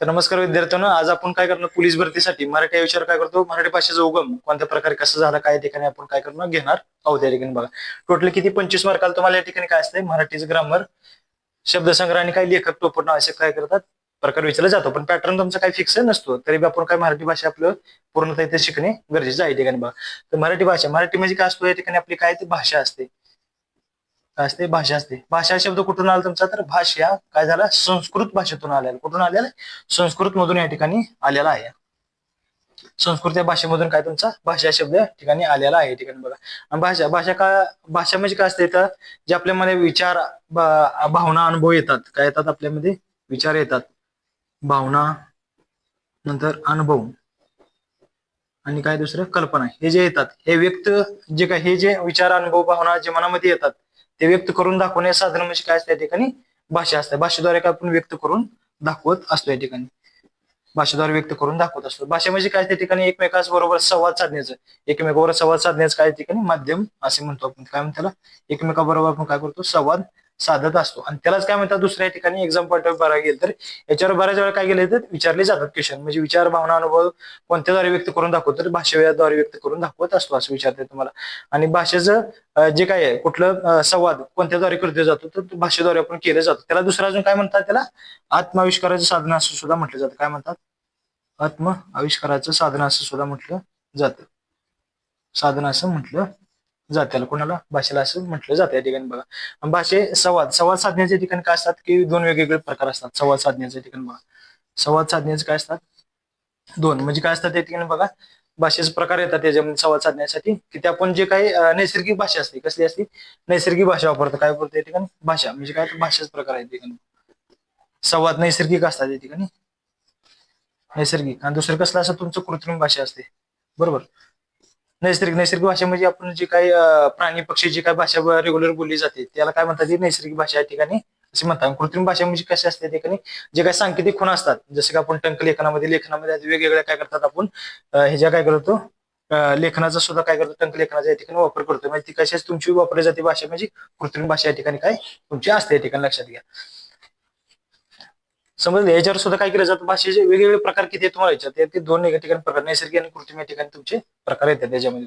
तर नमस्कार विद्यार्थ्यांनो आज आपण काय करणार? पोलीस भरतीसाठी मराठी विचार काय करतो? मराठी भाषेचा उगम कोणत्या प्रकारे कसं झाला काय ठिकाणी आपण काय करणार? घेणार आहोत या ठिकाणी बघा. टोटल किती? पंचवीस मार्काला तुम्हाला या ठिकाणी काय असतंय? मराठीचं ग्रामर शब्दसंग्रह आणि काही लेखक टोपण असे काय करतात? प्रकार विचारला जातो. पण पॅटर्न तुमचा काही फिक्स नसतो. तरी बी आपण काय मराठी भाषा आपलं पूर्णतः इथे शिकणे गरजेचं आहे ठिकाणी बघा. तर मराठी भाषा मराठी म्हणजे काय असतो? या ठिकाणी आपली काय ती भाषा असते? काय असते भाषा असते. भाषा शब्द कुठून आला तुमचा? तर भाषा काय झाला? संस्कृत भाषेतून आलेला. कुठून आलेला संस्कृत मधून या ठिकाणी आलेला आहे. संस्कृत या भाषेमधून काय तुमचा? भाषा शब्द या ठिकाणी आलेला आहे. ठिकाणी बघा. आणि भाषा भाषा का भाषा म्हणजे काय असते? तर जे आपल्यामध्ये विचार भावना अनुभव येतात. काय येतात आपल्यामध्ये? विचार येतात. भावना नंतर अनुभव. आणि काय दुसरं? कल्पना. हे जे येतात हे व्यक्त जे काय हे जे विचार अनुभव भावना जे मनामध्ये येतात ते व्यक्त करून दाखवणे साधन म्हणजे काय असतं या ठिकाणी? भाषा असते. भाषेद्वारे काय आपण व्यक्त करून दाखवत असतो या ठिकाणी. भाषेद्वारे व्यक्त करून दाखवत असतो. भाषा म्हणजे काय? त्या ठिकाणी एकमेकास बरोबर संवाद साधण्याचं. एकमेकाबरोबर संवाद साधण्याचं काय ठिकाणी? माध्यम असे म्हणतो आपण. काय म्हणतो त्याला? एकमेकाबरोबर आपण काय करतो? संवाद साधत असतो. आणि त्यालाच काय म्हणतात? दुसऱ्या ठिकाणी एक्झाम पॉईंट ऑफ बघायला गेलं तर याच्यावर बऱ्याच वेळा काय केले तर विचारले जातात क्वेश्चन म्हणजे विचार भावना अनुभव कोणत्याद्वारे व्यक्त करून दाखवतो? तर भाषेद्वारे व्यक्त करून दाखवत असतो असं विचारते तुम्हाला. आणि भाषेचं जे काय आहे कुठलं संवाद कोणत्याद्वारे करतो जातो तर भाषेद्वारे आपण केलं जातो. त्याला दुसरं अजून काय म्हणतात त्याला? आत्माविष्काराचं साधन असं सुद्धा म्हटलं जातं. काय म्हणतात? आत्म आविष्काराचं साधन असं सुद्धा म्हटलं जातं. साधन असं म्हटलं जात त्याला कोणाला? भाषेला असं म्हटलं जातं या ठिकाणी बघा. भाषे संवाद संवाद साधण्याच्या ठिकाणी काय असतात की दोन वेगवेगळे प्रकार असतात. संवाद साधण्याच्या ठिकाणी बघा. संवाद साधण्याचे काय असतात? दोन. म्हणजे काय असतात त्या ठिकाणी बघा? भाषेचे प्रकार येतात त्याच्यामध्ये संवाद साधण्यासाठी की ते आपण जे काही नैसर्गिक भाषा असते कसली असते? नैसर्गिक भाषा वापरतो. काय वापरतो या ठिकाणी? भाषा. म्हणजे काय भाषेचे प्रकार आहेत ठिकाणी. संवाद नैसर्गिक असतात या ठिकाणी. नैसर्गिक. आणि दुसरं कसलं असं तुमचं कृत्रिम भाषा असते. बरोबर. नैसर्गिक नैसर्गिक भाषा म्हणजे आपण जे काही प्राणी पक्षी जी काही भाषा रेग्युलर बोलली जाते त्याला काय म्हणतात ती? नैसर्गिक भाषा या ठिकाणी असे म्हणतात. कृत्रिम भाषा म्हणजे कशी असते? ठिकाणी जे काही सांकेतिक खुणा असतात जसं की आपण टंक लेखनामध्ये लेखनामध्ये वेगवेगळ्या काय करतात आपण ह्याच्या काय करतो लेखनाचा सुद्धा काय करतो? टंक लेखनाचा या ठिकाणी वापर करतो. म्हणजे ती कशी तुमची वापरली जाते भाषा म्हणजे कृत्रिम भाषा या ठिकाणी काय? तुमची असते या ठिकाणी लक्षात घ्या. समजलं याच्यावर सुद्धा काय केलं जातं? भाषेचे वेगवेगळे प्रकार किती तुम्हाला याच्यात? ते दोन ठिकाणी प्रकार नैसर्गिक आणि कृत्रिम या ठिकाणी तुमचे प्रकार येतात त्याच्यामध्ये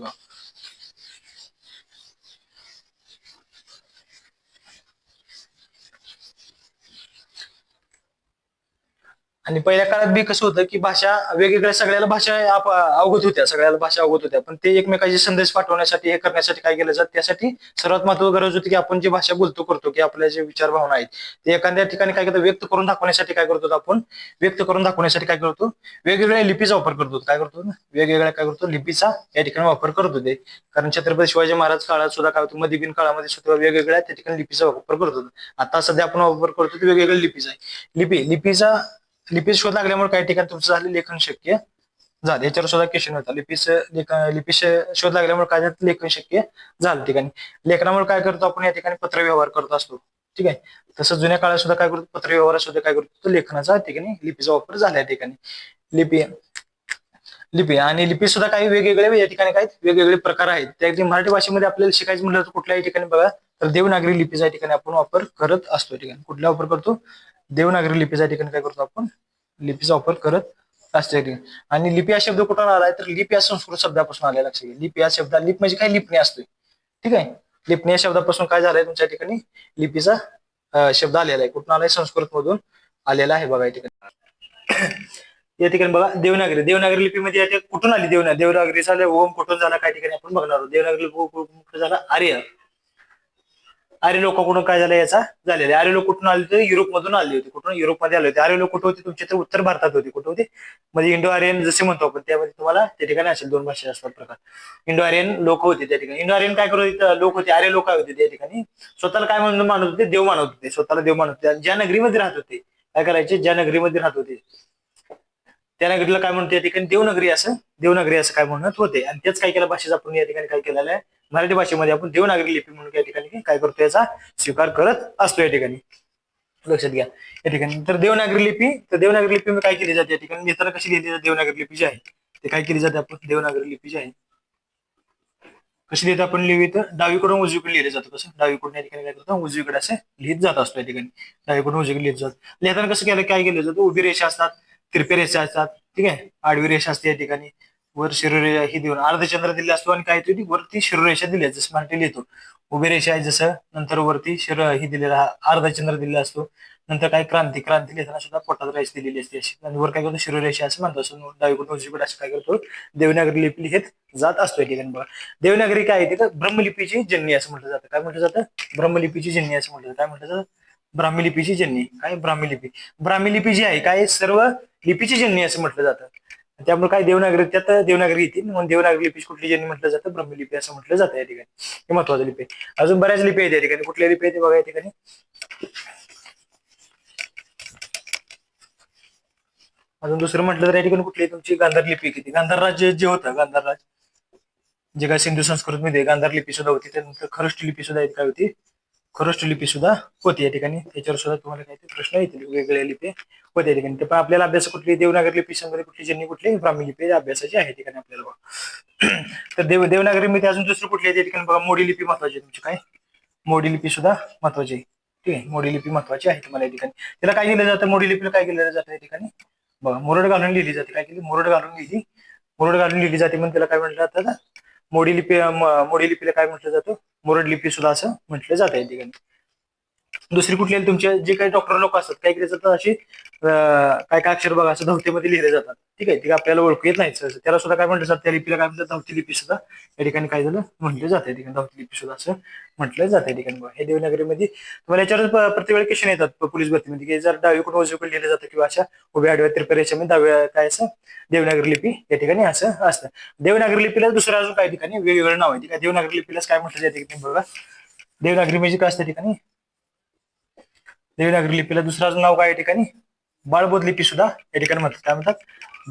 आणि पहिल्या काळात बी कसं होतं की भाषा वेगवेगळ्या सगळ्याला भाषा आप- अवगत होत्या सगळ्याला भाषा अवगत होत्या. पण ते एकमेकांचे संदेश पाठवण्यासाठी हे करण्यासाठी काय केलं जातं त्यासाठी सर्वात महत्वाची गरज होती की आपण जी भाषा बोलतो करतो की आपल्या जे विचार भावना आहेत ते एखाद्या ठिकाणी काय करतो व्यक्त करून दाखवण्यासाठी काय करतो आपण? व्यक्त करून दाखवण्यासाठी काय करतो? वेगवेगळ्या लिपीचा वापर करतो काय करतो? वेगवेगळ्या काय करतो? लिपीचा या ठिकाणी वापर करतो ते कारण छत्रपती शिवाजी महाराज काळात सुद्धा काय होतं मध्यबिन काळामध्ये सुद्धा वेगवेगळ्या त्या ठिकाणी लिपीचा वापर करत होतो. आता सध्या आपण वापर करतो ते वेगवेगळ्या लिपीचा आहे. लिपी लिपीचा लिपी शोध लागल्यामुळे काही ठिकाणी तुमचं झालं लेखन शक्य. झालं. याच्यावर सुद्धा क्वेश्चन होता. लिपीच लिपी शोध लागल्यामुळे काय लेखन शक्य झालं ठिकाणी. लेखनामुळे काय करतो आपण? या ठिकाणी पत्रव्यवहार करत असतो. ठीक आहे? तसं जुन्या काळात सुद्धा काय करतो? पत्रव्यवहार सुद्धा काय करतो? तर लेखनाचा ठिकाणी लिपीचा वापर झाला या ठिकाणी. लिपी लिपी आणि लिपी सुद्धा काही वेगवेगळे या ठिकाणी काही वेगवेगळे प्रकार आहेत. त्या मराठी भाषेमध्ये आपल्याला शिकायचं म्हटलं तर कुठल्याही ठिकाणी बघा तर देवनागरी लिपीचा या ठिकाणी आपण वापर करत असतो ठिकाणी. कुठला वापर करतो? देवनागरी लिपीचा ठिकाणी काय करतो आपण? लिपीचा वापर करत असतो. आणि लिपी हा शब्द कुठून आलाय? तर लिपी या संस्कृत शब्दापासून आलेला लक्ष घ्या. लिपी या शब्द लिप म्हणजे काय? लिपणे असतोय. ठीक आहे? लिपणे या शब्दापासून काय झालंय तुमच्या ठिकाणी? लिपीचा शब्द आलेला आहे. कुठून आलाय? संस्कृत मधून आलेला आहे बघा या ठिकाणी. या ठिकाणी बघा देवनागरी. देवनागरी लिपीमध्ये कुठून आली? देवना झालं ओम कुठून झाला? काय ठिकाणी आपण बघणार आहोत. देवनागरी झाला? आर्य. आर्य कुठून काय झालं याचा? झालेला आहे. आर्य लोक कुठून आले होते? युरोप मधून आले होते. कुठून? युरोपमध्ये आले होते. आर्य लोक कुठे होते? तुमच्या तर उत्तर भारतात होते. कुठे होते? म्हणजे इंडो आर्यन जसे म्हणतो आपण त्यामध्ये तुम्हाला त्या ठिकाणी असेल दोन भाषा असतात प्रकार. इंडो आर्यन लोक होते त्या ठिकाणी. इंडो आर्यन काय करत होते? लोक होते. आर्य लोक होते त्या ठिकाणी? स्वतःला काय म्हणून मानत होते? देव मानत होते. स्वतःला देव मानत होते. ज्या नगरीमध्ये राहत होते काय करायचे? ज्या नगरीमध्ये राहत होते. त्या नगरीला काय म्हणतो या ठिकाणी देवनगरी असं. देवनगरी असं काय म्हणत होते. आणि तेच काय केलं? भाषेचा आपण या ठिकाणी काय केलेलं आहे? मराठी भाषेमध्ये आपण देवनागरी लिपी म्हणून या ठिकाणी काय करतो याचा स्वीकार करत असतो या ठिकाणी. लक्षात घ्या. या ठिकाणी तर देवनागरी लिपी तर देवनागरी लिपी काय केली जाते? या ठिकाणी नेताना कशी लिहिली जाते? देवनागरी लिपी जी आहे ते काय केली जाते आपण? देवनागरी लिपी जी आहे. कशी लिहित आपण? लिहित तर डावीकडून उजवीकडे लिहिले जातं कसं डावीकडून या ठिकाणी काय करतो? उजवीकडे असे लिहित जात असतो या ठिकाणी. डावीकडून उजवीकडे लिहित जात. लिहिताना कसं केलं? काय केलं जातं? उभी रेषा असतात तिरपे रेषा असतात. ठीक आहे? आडवी रेषा असते या ठिकाणी. वर शिरोरेषा ही देऊन अर्धचंद्र दिले असतो आणि काय येतो वरती शिरोरेषा दिली जसं मराठी लिहितो उभी रेषा आहे जसं नंतर वरती शिर ही दिलेला अर्धचंद्र दिलेला असतो. नंतर काय क्रांती क्रांती लिहिताना सुद्धा पोटात रेष दिलेली असते अशी. आणि वर काय करतो? शिरोरेषा असं म्हणतो असं डावीकडून उजवीकडे असं काय करतो? देवनागरी लिपी लिहित जात असतो या ठिकाणी बघा देवनागरी काय आहे तिथं? ब्रह्मलिपीची जननी असं म्हटलं जातं. काय म्हटलं जातं? ब्रह्मलिपीची जननी असं म्हटलं जातं. काय म्हटलं जातं? ब्राह्मीलिपीची जननी. काय ब्राह्मीलिपी? ब्राह्मीलिपी जी आहे काय सर्व लिपीची जननी असं म्हटलं जातं. त्यामुळे काय देवनागरी त्यात देवनागरी येतील. म्हणून देवनागरी लिपी कुठली ज्यांनी म्हटलं जातं? ब्रह्मलिपी असं म्हटलं जातं या ठिकाणी. हे महत्वाचं लिपी आहे. अजून बऱ्याच लिपी आहेत या ठिकाणी. कुठल्या लिपी आहेत ते बघा या ठिकाणी. अजून दुसरं म्हटलं तर या ठिकाणी कुठली तुमची गांधार लिपी किती? गांधार राज्य जे होतं गांधार राज जे काय सिंधू संस्कृतमध्ये गांधार लिपी सुद्धा होती त्यानंतर खरष्ट लिपी सुद्धा काय होती? खरोष्ट लिपी सुद्धा होती या ठिकाणी. त्याच्यावर सुद्धा तुम्हाला काही प्रश्न येतील वेगवेगळ्या लिपी होत्या या ठिकाणी. ते पण आपल्याला अभ्यास कुठली देवनागरी लिपी संग्रह कुठली ज्यांनी कुठली ब्राह्मी लिपी अभ्यासाची आहे या ठिकाणी आपल्याला तर देव देवनागरी मध्ये अजून दुसरी कुठली आहे त्या ठिकाणी बघा? मोडी लिपी महत्वाची तुमची काय? मोडी लिपी सुद्धा महत्वाची आहे. ठीक आहे मोडी लिपी महत्वाची आहे तुम्हाला या ठिकाणी. त्याला काय केलं जातं? मोडी लिपीला काय केलं जातं या ठिकाणी? बघा मुरड घालून लिहिली जाते. काय केली? मुरड घालून लिहिली. मुरड घालून लिहिली जाते म्हणून त्याला काय म्हटलं जातं? मोडी लिपी मोडी लिपीला काय म्हटलं जातं? मुरड लिपी सुद्धा असं म्हटलं जातं या ठिकाणी दुसरी कुठली तुमचे जे काही डॉक्टर लोक असतात काही काही जातात अशी काय काय अक्षर बघा असं धावतीमध्ये लिहिले जातात. ठीक आहे ते आपल्याला ओळखू येत नाही त्याला सुद्धा काय म्हटलं जातं त्या लिपीला काय म्हणतात धवती लिपी सुद्धा. या ठिकाणी काय झालं म्हटलं जातं ठिकाणी धावती लिपी सुद्धा असं म्हटलं जातं या ठिकाणी हे देवनागरीमध्ये तुम्हाला याच्यावर प्रत्येक वेळी क्वेश्चन येतात पोलीस भरतीमध्ये की जर डावीकडून उजवीकडे लिहिलं जातं किंवा अशा उभ्या आडव्या तिरप्या रेषेमध्ये डाव्या काय असं देवनागरी लिपी या ठिकाणी असं असतं. देवनागरी लिपीला दुसरं अजून काही ठिकाणी वेगवेगळं नाव आहे. ठीक आहे देवनागरी लिपीलाच काय म्हटलं जाते की बघा. देवनागरी म्हणजे काय असतं ठिकाणी. देवनागरी लिपीला दुसरं नाव काय या ठिकाणी? बाळबोध लिपी सुद्धा या ठिकाणी म्हणतात. काय म्हणतात?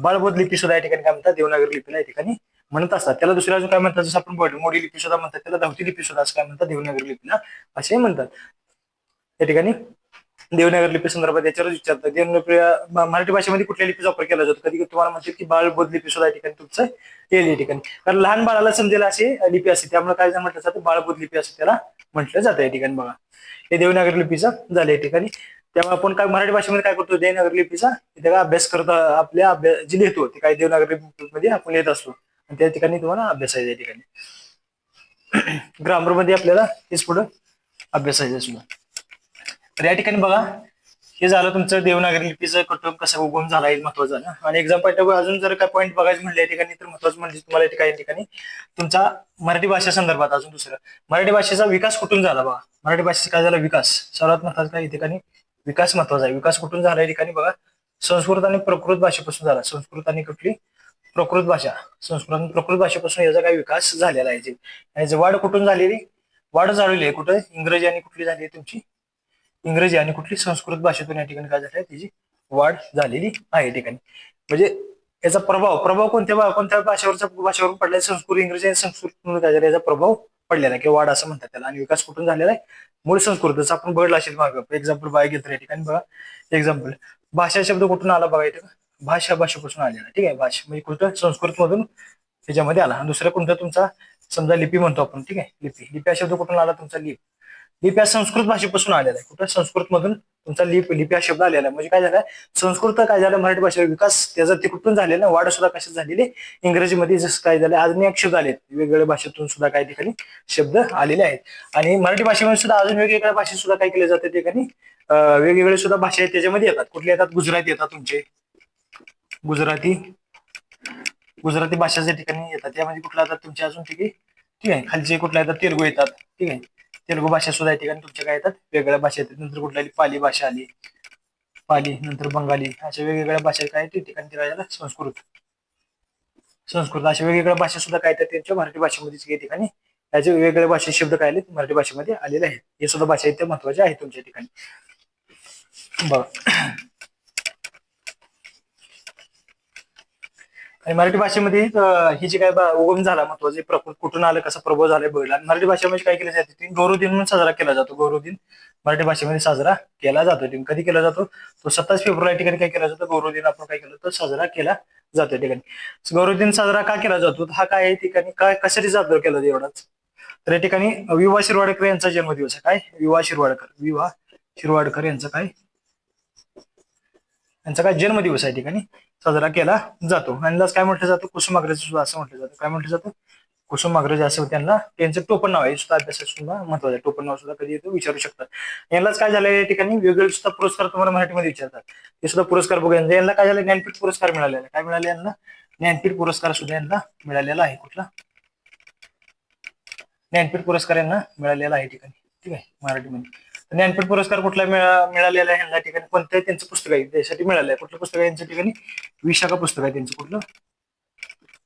बाळबोध लिपी सुद्धा या ठिकाणी काय म्हणतात? देवनागरी लिपीला या ठिकाणी म्हणत असतात. त्याला दुसऱ्या अजून काय म्हणतात? जसं आपण बोललो मोडी लिपी सुद्धा म्हणतात. त्याला धावती लिपी सुद्धा असं काय म्हणतात? देवनागरी लिपीला असे म्हणतात. या ठिकाणी देवनागरी लिपी संदर्भात याच्यावर विचारतात देवनागरी मराठी भाषेमध्ये कुठल्या लिपीचा वापर केला जातो कधी तुम्हाला म्हणतात की बाळबोध लिपी सुद्धा या ठिकाणी तुमचं येईल या ठिकाणी. कारण लहान बाळाला समजेल अशी लिपी असते. त्यामुळे काय म्हटलं जातं बाळबोध लिपी असं त्याला म्हटलं जातं या ठिकाणी बघा. हे देवनागरी लिपीचं झालं या ठिकाणी. त्यामुळे आपण काय मराठी भाषेमध्ये काय करतो? देवनागरी लिपीचा इथे काय अभ्यास करत आपल्या अभ्यास जे लिहितो ते काय देवनागरी लिपीमध्ये आपण लिहित असतो. आणि त्या ठिकाणी तुम्हाला अभ्यास आहे या ठिकाणी. ग्रामरमध्ये आपल्याला हेच पुढं अभ्यासायचं सुद्धा. तर या ठिकाणी बघा हे झालं तुमचं देवनागरी लिपीचं कुटुंब कसं उगम झाला हे महत्वाचं झालं आणि एक्झाम पॉईंट अजून जर काय पॉईंट बघायचं म्हणलं या ठिकाणी तर महत्वाचं म्हणजे तुम्हाला या ठिकाणी ठिकाणी तुमचा मराठी भाषा संदर्भात अजून दुसरं. मराठी भाषेचा विकास कुठून झाला बघा? मराठी भाषेचा काय झाला? विकास. सर्वात महत्त्वाचा काय? या ठिकाणी विकास महत्त्वाचा आहे. विकास कुठून झाला? या ठिकाणी बघा संस्कृत आणि प्रकृत भाषेपासून झाला. संस्कृत आणि कुठली? प्रकृत भाषा. संस्कृत आणि प्रकृत भाषेपासून याचा काही विकास झालेला आहे? याची वाढ कुठून झालेली? वाढ झालेली आहे. कुठं? इंग्रजी आणि कुठली झाली आहे तुमची? इंग्रजी आणि कुठली संस्कृत भाषेतून या ठिकाणी काय झालंय? त्याची वाढ झालेली आहे या ठिकाणी. म्हणजे याचा प्रभाव प्रभाव कोणत्या कोणत्या भाषेवरचा भाषेवरून पडलाय? संस्कृत इंग्रजी आणि संस्कृत काय झालं याचा प्रभाव पडलेला आहे किंवा वाढ असं म्हणतात त्याला. आणि विकास कुठून झालेला आहे? मूळ संस्कृतचा. आपण बघला असेल मागं. एक्झाम्पल बाय घेतो या ठिकाणी बघा. एक्झाम्पल भाषा शब्द कुठून आला बघा इथे? भाषा भाषेपासून आलेला. ठीक आहे? भाषा म्हणजे कुठं? संस्कृत मधून त्याच्यामध्ये आला. आणि दुसरा कोणता तुमचा? समजा लिपी म्हणतो आपण. ठीक आहे? लिपी. लिपी हा शब्द कुठून आला? तुमचा लिप. लिपी हा संस्कृत भाषेपासून आलेला आहे. कुठं संस्कृत मधून तुमचा लिप लिपी हा शब्द आलेला आहे? म्हणजे काय झालं संस्कृत काय झालं? मराठी भाषेचा विकास त्याचा ते कुठून झालेला आहे? वाढ सुद्धा कशात झालेली इंग्रजीमध्ये जसं काय झालं अनेक शब्द आलेत. वेगवेगळ्या भाषेतून सुद्धा काही ठिकाणी शब्द आलेले आहेत. आणि मराठी भाषेमध्ये सुद्धा अजून वेगवेगळ्या भाषेत सुद्धा काय केले जाते ठिकाणी? वेगवेगळे सुद्धा भाषा आहेत त्याच्यामध्ये येतात. कुठले येतात? गुजराती येतात तुमचे. गुजराती गुजराती भाषेच्या ठिकाणी येतात त्यामध्ये कुठला येतात तुमचे अजून ठिकाणी? ठीक आहे. खालचे कुठला येतात? तेलगू येतात. ठीक आहे. तेलगू भाषा सुद्धा येते ठिकाणी तुमच्या काय येतात? वेगळ्या भाषा येतात. नंतर कुठल्या पाली भाषा आली. पाली नंतर बंगाली. अशा वेगवेगळ्या भाषा काय आहेत, त्या ठिकाणी ते संस्कृत. संस्कृत. अशा वेगवेगळ्या भाषा सुद्धा काय येतात त्यांच्या मराठी भाषेमध्येच काही ठिकाणी. याचे वेगवेगळ्या भाषेत शब्द काय आले मराठी भाषेमध्ये आलेले आहेत. हे सुद्धा भाषा इथे त्या महत्त्वाच्या आहेत तुमच्या ठिकाणी. बघा. आणि मराठी भाषेमध्ये ही जी काय उगम झाला महत्त्वाचे प्रकृत कुठून आलं कसं प्रभाव झालं बघला आणि मराठी भाषेमध्ये म्हणजे काय केलं जाते गौरव दिन म्हणून साजरा केला जातो. गौरव दिन मराठी भाषेमध्ये साजरा केला जातो. दिन कधी केला जातो? तो सत्तावीस फेब्रुवारी ठिकाणी काय केला जातो? गौरव दिन आपण काय केलं? तर साजरा केला जातो ठिकाणी. गौरव दिन साजरा का केला जातो? हा काय आहे ठिकाणी? काय कशासाठी साजरा केला जातो एवढाच? तर या ठिकाणी विवा शिरवाडकर यांचा जन्मदिवस आहे. काय? विवा शिरवाडकर. विवा शिरवाडकर यांचा काय? यांचा काय जन्मदिवस आहे ठिकाणी? साजरा केला जातो. आणि काय म्हटलं जातं? कुसुमाग्रज सुद्धा असं म्हटलं जातं. काय म्हटलं जातं? कुसुमाग्रज असं त्यांना. त्यांचं टोपण नाव आहे. सुद्धा अभ्यासात सुद्धा महत्वाचं आहे. टोपण नाव सुद्धा कधी येतं? विचारू शकतात. यांनाच काय झालं या ठिकाणी? वेगवेगळे सुद्धा पुरस्कार तुम्हाला मराठीमध्ये विचारतात. ते सुद्धा पुरस्कार बघूया. म्हणजे यांना काय झालं ज्ञानपीठ पुरस्कार मिळालेला. आहे. काय मिळाले यांना? ज्ञानपीठ पुरस्कार सुद्धा यांना मिळालेला आहे. कुठला? ज्ञानपीठ पुरस्कार यांना मिळालेला आहे ठिकाणी. ठीक आहे. मराठीमध्ये. ज्ञानपीठ पुरस्कार कुठला मिळालेला आहे ह्या ठिकाणी? कोणत्या त्यांचं पुस्तक आहे त्यासाठी मिळालं आहे कुठलं पुस्तक आहे यांच्या ठिकाणी? विशाखा पुस्तक आहे त्यांचं कुठलं?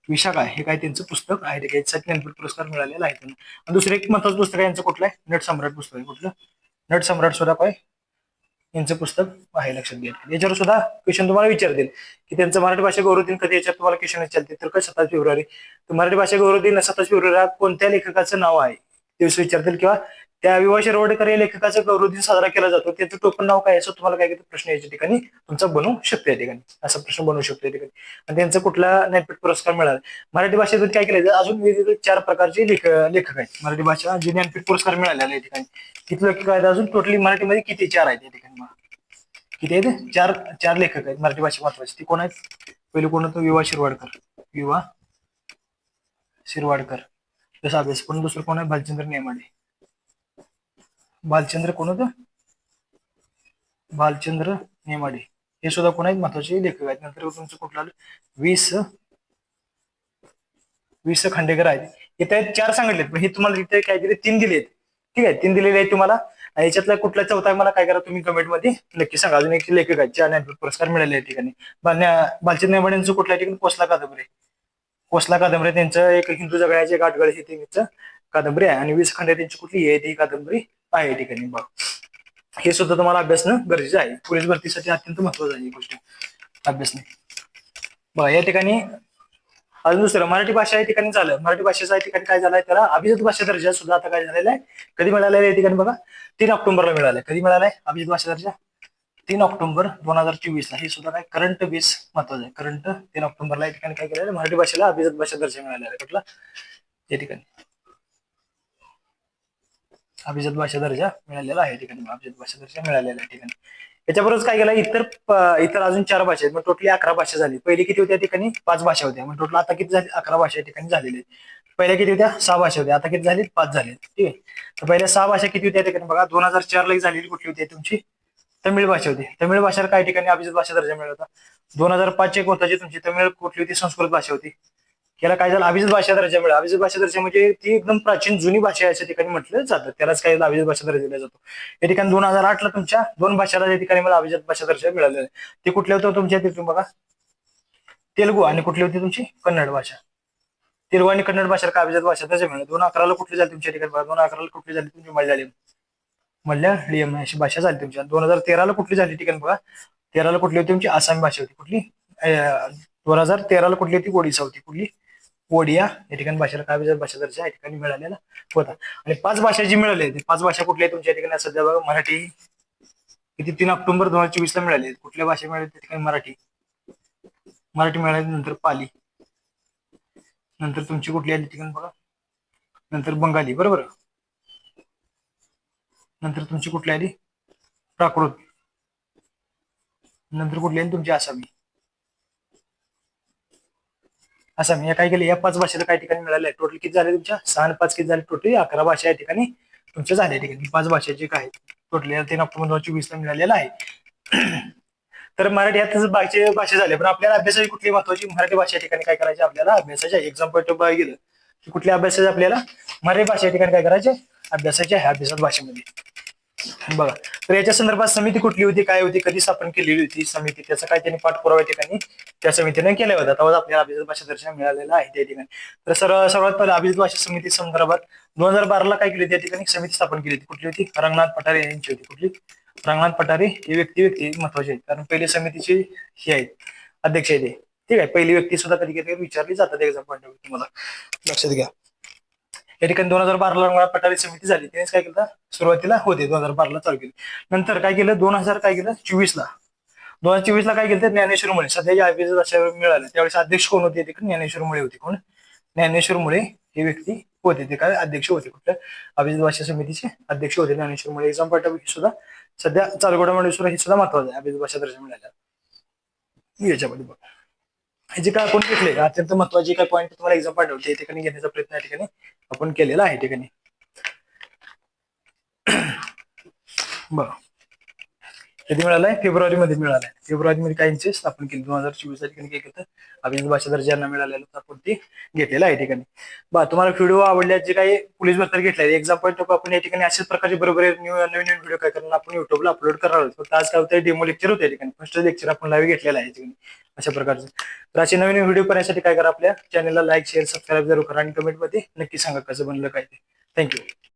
विशाखा हे काय त्यांचं पुस्तक आहे ठीक याच्यासाठी ज्ञानपीठ पुरस्कार मिळालेला आहे त्यांना. दुसरं एक महत्वाचं पुस्तक आहे यांचं कुठलं आहे? नट सम्राट पुस्तक आहे. कुठलं? नट सम्राट सुद्धा काय? यांचं पुस्तक आहे लक्षात घ्या. याच्यावर सुद्धा क्वेश्चन तुम्हाला विचारतील की त्यांचं मराठी भाषा गौरव दिन कधी याच्यावर तुम्हाला क्वेश्चन विचारतील? तर काय? सत्तावीस फेब्रुवारी. तर मराठी भाषा गौरव दिन सत्तावीस फेब्रुवारी कोणत्या लेखकाचं नाव आहे? ते विचारतील किंवा त्या विवा शिरवडेकर या लेखकाचा गौरव दिन साजरा केला जातो. त्याचं टोपण नाव काय असं तुम्हाला काय प्रश्न याच्या ठिकाणी? तुमचा बनवू शकतो या ठिकाणी. असा प्रश्न बनवू शकतो या ठिकाणी. आणि त्यांचा कुठला ज्ञानपीठ पुरस्कार मिळाला? मराठी भाषेतून काय केलं जातं? अजून वेगवेगळे चार प्रकारचे लेख लेखक आहेत. मराठी भाषा जे ज्ञानपीठ पुरस्कार मिळालेला आहे या ठिकाणी. किती लेखक आहेत अजून टोटली मराठीमध्ये किती चार आहेत या ठिकाणी? किती आहेत? चार चार लेखक आहेत. मराठी भाषा महत्त्वाचे ते कोण आहेत? पहिले कोण होतं? विवा शिरवाडकर. विवा शिरवाडकर. तसा अभ्यास. पण दुसरं कोण आहे? भालचंद्र नेमाडे. भालचंद्र कोण होतं? भालचंद्र नेमाडे. हे सुद्धा कोण आहेत? महत्त्वाचे लेखक आहेत. नंतर तुमचं कुठलं आलं? वीस वीस खांडेकर आहेत. इथे आहेत चार सांगितलेत पण हे तुम्हाला इथे काय दिले तीन दिलेत. ठीक आहे? तीन दिलेले आहेत तुम्हाला. याच्यातला कुठला चौथा आहे मला काय करा तुम्ही कमेंटमध्ये नक्की सांगा. अजून एक लेखक आहेत चार ज्ञानपीठ पुरस्कार मिळाले या ठिकाणी. बाल्या- नेमाडे यांचं कुठल्या ठिकाणी? कोसला कादंबरी. कोसला कादंबरी त्यांचं एक हिंदू जगण्याचे गाठगळ हे त्यांचं कादंबरी आहे. आणि वीस खंडे त्यांची कुठली आहे? ती कादंबरी. आहे या ठिकाणी. बघ. हे सुद्धा तुम्हाला अभ्यासणं गरजेचं आहे. पोलीस भरतीसाठी अत्यंत महत्वाचं आहे ही गोष्ट. अभ्यासने. बघा या ठिकाणी अजून दुसरं मराठी भाषा या ठिकाणी झालं. मराठी भाषेचा या ठिकाणी काय झालंय? त्याला अभिजात भाषा दर्जा सुद्धा आता काय झालेला आहे? कधी मिळालेला आहे या ठिकाणी बघा? तीन ऑक्टोबरला मिळालाय कधी मिळालाय अभिजात भाषा दर्जा? तीन ऑक्टोबर दोन हजार चोवीस ला हे सुद्धा काय? करंट बेस महत्वाचं आहे. करंट तीन ऑक्टोबरला या ठिकाणी काय केलेलं आहे? मराठी भाषेला अभिजात भाषा दर्जा मिळालेला आहे. कुठला? या ठिकाणी. अभिजात भाषा दर्जा मिळालेला आहे ठिकाणी. अभिजात भाषा दर्जा मिळालेला आहे ठिकाणी. याच्याबरोबर काय केलं इतर इतर अजून चार भाषा आहेत मग टोटली अकरा भाषा झाली. पहिली किती होत्या ठिकाणी? पाच भाषा होत्या. मग टोटल आता किती झाली? अकरा भाषा या ठिकाणी झालेल्या आहेत. पहिल्या किती होत्या? सहा भाषा होत्या. आता किती झाली? पाच झाले ठीक आहे. तर पहिल्या सहा भाषा किती होत्या ठिकाणी? बघा दोन हजार चार ला झालेली कुठली होती? तुमची तमिळ भाषा होती. तमिळ भाषेला काही ठिकाणी अभिजात भाषा दर्जा मिळाला होता? दोन हजार पाच एक होता जी तुमची तमिळ कुठली होती? संस्कृत भाषा होती. याला काय झालं? अभिजित भाषा दर्जा मिळाला. अभिजित भाषा दर्जा म्हणजे ती एकदम प्राचीन जुनी भाषा आहे अशा ठिकाणी म्हटलं जातं. त्यालाच काय अभिजित भाषा दर्जा दिला जातो. या ठिकाणी दोन हजार आठ ला तुमच्या दोन भाषाला या ठिकाणी मला अभिजात भाषा दर्जा मिळालेला आहे. ते कुठले होतं तुमच्या? तिथून बघा. तेलुगू आणि कुठली होती तुमची? कन्नड भाषा. तेलुगू आणि कन्नड भाषा का अभिजात भाषा दर्जा मिळाला? दोन अकराला कुठली झाली तुमच्या ठिकाणी? बघा दोन अकराला कुठली झाली तुमची? मल्याळम मल्याळम अशी भाषा झाली तुमच्या दोन हजार तेराला कुठली झाली ठिकाणी बघा? तेराला कुठली होती तुमची? आसामी भाषा होती. कुठली? दोन हजार तेराला कुठली होती? ओडिसा होती. कुठली? ओडिया या ठिकाणी भाषेला काय भाषा दर्जा या ठिकाणी मिळालेला होता. आणि पाच भाषा जी मिळाली आहेत, पाच भाषा कुठल्या तुमच्या ठिकाणी सध्या बघा मराठी किती? तीन ऑक्टोबर दोन हजार चोवीस ला मिळाली कुठल्या भाषा मिळाली त्या ठिकाणी मराठी. मराठी मिळाली नंतर पाली. नंतर तुमची कुठली आली ठिकाणी बघा. नंतर बंगाली बरोबर? नंतर तुमची कुठली आली? प्राकृत. नंतर कुठली आली? तुमची आसामी. असं मी काय केलं या पाच भाषेला काही ठिकाणी मिळाल्या? टोटल किती झाले तुमच्या? सहा आणि पाच किती झाले? टोटल अकरा भाषा या ठिकाणी तुमच्या झाल्या. ठिकाणी पाच भाषा जे काय टोटल तीन ऑक्टोबर दोन हजार चोवीस ला मिळालेला आहे. तर मराठी ह्यातच बाकीचे भाषा झाले पण आपल्याला अभ्यासाची कुठली महत्वाची मराठी भाषा या ठिकाणी काय करायची आपल्याला अभ्यासाच्या एक्झाम पॉईंट ऑफ गेलं की कुठल्या अभ्यासाचे आपल्याला मराठी भाषा या ठिकाणी काय करायचे? अभ्यासाच्या ह्या अभ्यासात भाषेमध्ये. बघा तर याच्या संदर्भात समिती कुठली होती काय होती कधी स्थापन केलेली होती समिती त्याचा काय त्यांनी पाठपुरावा या ठिकाणी त्या समितीने केल्या होता. तेव्हा आपल्याला अभिजात भाषा दर्शन मिळालेलं आहे त्या ठिकाणी. तर सर्व सर्वात पहिले अभिजात भाषा समिती संदर्भात दोन हजार बाराला काय केली त्या ठिकाणी? समिती स्थापन केली होती. कुठली होती? रंगनाथ पठारे यांची होती. कुठली? रंगनाथ पठारे ही व्यक्ती व्यक्ती महत्वाची आहे कारण पहिले समितीची हे आहेत अध्यक्ष आहे ते. ठीक आहे. पहिली व्यक्ती सुद्धा कधी कधी विचारली जातात एक्झाम पॉईंट ऑफ तुम्हाला लक्षात घ्या. या ठिकाणी दोन हजार बाराला रंगनाथ पठारे समिती झाली. त्यानेच काय केलं? सुरुवातीला होते. दोन हजार बाराला चालू केली. नंतर काय केलं? दोन हजार काय केलं? चोवीस ला दोन हजार चोवीस ला काय केलं तर ज्ञानेश्वर मुळे. सध्या जे अशा मिळाले. त्यावेळेस अध्यक्ष कोण होते ते ज्ञानेश्वर मुळे होते कोण? ज्ञानेश्वर मुळे हे व्यक्ती होते. ते काय? अध्यक्ष होते कुठल्या अभिजित भाषा समितीचे अध्यक्ष होते ज्ञानेश्वर मुळे. एक्झाम पाठव सुद्धा. सध्या चालगोडा मंडेश्वर सुद्धा हे सुद्धा महत्वाचं आहे. अभिजित भाषा दर्जा मिळाल्या याच्यामध्ये बघ. हे जे काय आपण घेतले अत्यंत महत्त्वाचे काय पॉईंट तुम्हाला एक्झाम पाठवते या ठिकाणी घेण्याचा प्रयत्न या ठिकाणी आपण केलेला आहे ठिकाणी. बरं. कधी मिळालाय? फेब्रुवारी मध्ये मिळालाय. फेब्रुवारी मध्ये काहींचे स्थापन केली? दोन हजार चोवीस या ठिकाणी काय केलं अभिनंद भाषा दर्जांना मिळालेलं होतं आपण ते घेतलेलं आहे ठिकाणी. बा तुम्हाला व्हिडिओ आवडल्या जे काही पोलीस भरती घेतले एक्झाम पॉईंट आपण या ठिकाणी अशाच प्रकारचे बरोबर नवीन नवीन व्हिडिओ काय करणार आपण युट्यूबला अपलोड करणार आहोत. फक्त आज काय होतं डेमो लेक्चर होते ठिकाणी. फर्स्ट लेक्चर आपण लाईव्ह घेतलेला आहे ठिकाणी. अशा प्रकारचे. तर असे नवीन व्हिडिओ करण्यासाठी काय करा आपल्या चॅनलला लाईक शेअर सबस्क्राईब जरूर करा आणि कमेंटमध्ये नक्की सांगा कसं बनलं काय ते. थँक्यू